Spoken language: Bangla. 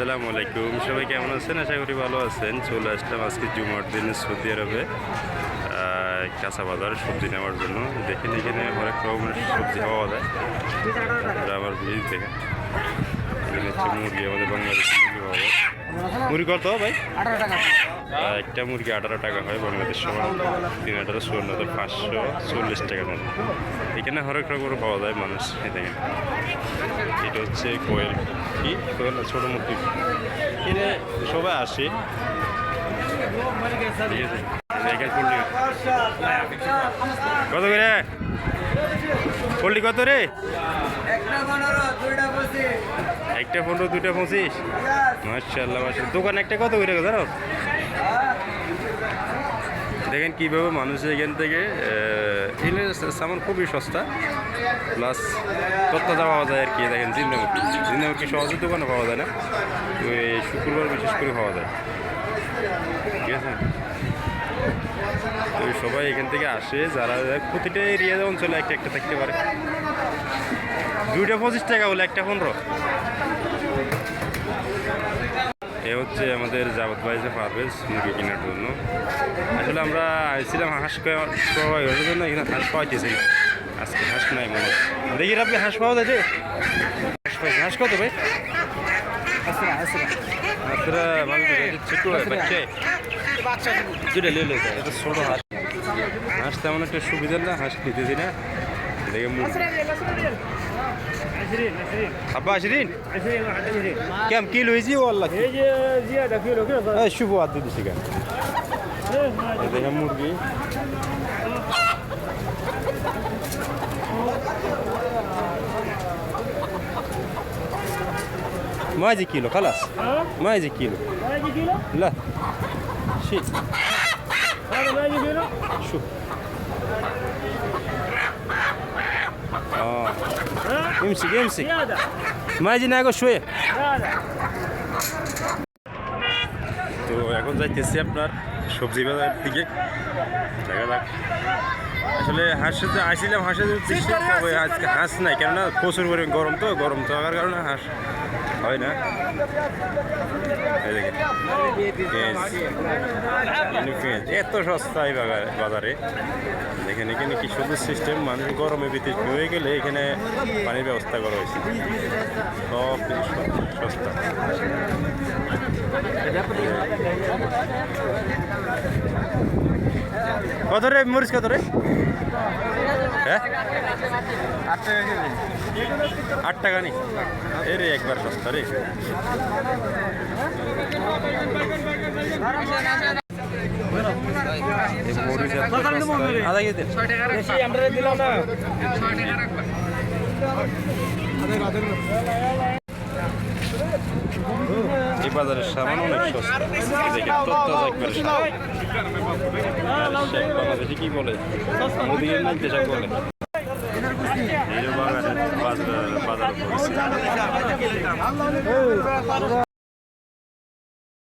আসসালামু আলাইকুম। সবাই কেমন আছেন? আশা করি ভালো আছেন। চলে আসলাম আজকে জুমার দিন, সৌদি আরবে। কাঁচা বাজার সবজি নেওয়ার জন্য। দেখেন এখানে অনেক রকমের সবজি পাওয়া যায়। আমার দেখেন। এখানে হচ্ছে মুরগি, আমাদের বাংলাদেশি মুরগি পাওয়া যায়। মুরগি কত ভাই। আঠারো টাকা। একটা মুরগি আঠারো টাকা হয়? বাংলাদেশ সমান তিন আঠারো চুয়ান্ন হাজার পাঁচশো চল্লিশ টাকা নেন এখানে হরেক রকমের পাওয়া যায় মানুষ এই দেখেন। এটা হচ্ছে কোয়েল কি? কোয়েল না ছোটো মুরগি? এখানে সবাই আসে। কত করে? পল্লি কত রে? একটা পনেরো দুইটা পঁচিশ একটা পনেরো দুইটা পঁচিশ? মার্শাল্লাহ মার্শাল্লাহ দোকান একটা কত করে জানো? দেখেন কীভাবে মানুষ এখান থেকে এখানে সামান খুবই সস্তা। প্লাস তত্ত্বতা পাওয়া যায় আর কি, দেখেন জিন্দামুখী জিন্দামুখী সহজে দোকানে পাওয়া যায় না? তো এই শুক্রবার বিশেষ করে পাওয়া যায়। ঠিক আছে? তো সবাই এখান থেকে আসে, যারা প্রতিটা এরিয়া অঞ্চলে একটা একটা থাকতে পারে। দুইটা পঁচিশ টাকা হলো একটা পনেরো। এ হচ্ছে আমাদের যাবত বাইজে পারভেজ মুরগি কেনার জন্য। আসলে আমরা আইছিলাম হাঁস খাওয়ার জন্য এখানে হাঁস পাওয়াইতেছি না আজকে হাঁস নাই মনে দেখি আপনি হাঁস পাওয়া রে? হাঁস পাইছে। হাঁস কত ভাই? আসরা আসরা। আপনারা ছোট বাচ্চা। দুটা লে এটা ছোট হাঁস। হাঁস তেমন একটা সুবিধা না হাঁস খেতেছি না। اللي يمو 10 ريال 10 20 20 حبة 20 20 21 كم كيلو يجي والله كيلو؟ يجي زيادة كيلو كيلو. إيه، شوفوا عدد إيش كان. هذا هم مرغي ما يجي كيلو خلاص. ما يجي كيلو. ما يجي كيلو؟ لا. شيء هذا ما يجي كيلو؟ شوف. امسك امسك زيادة ماجي ناقص شويه هذا তো এখন যাইতেছি আপনার সবজি বাজার দিকে দেখা যাক আসলে হাঁসে তো আসছিলাম হাঁসে চেষ্টা আজকে হাঁস নাই। কেননা প্রচুর পরিমাণ গরম তো গরম তো থাকার কারণে হাঁস হয় না। পেঁয়াজ এত সস্তা এই বাজারে। দেখেন এখানে কি সুন্দর সিস্টেম মানুষ গরমে বিদ্যুৎ হয়ে গেলে এখানে পানির ব্যবস্থা করা হয়েছে। সব কিছু সস্তা। কত রে মরিচ কত রে? হ্যাঁ? আট টাকা নি। এ রে একবার সস্তা রে। আধা বাজারের সামান অনেক সস্তা। দেখেন একবারে বাংলাদেশে কি বলে? মোদির মধ্যে দেশাক বলে। বাজার বাজার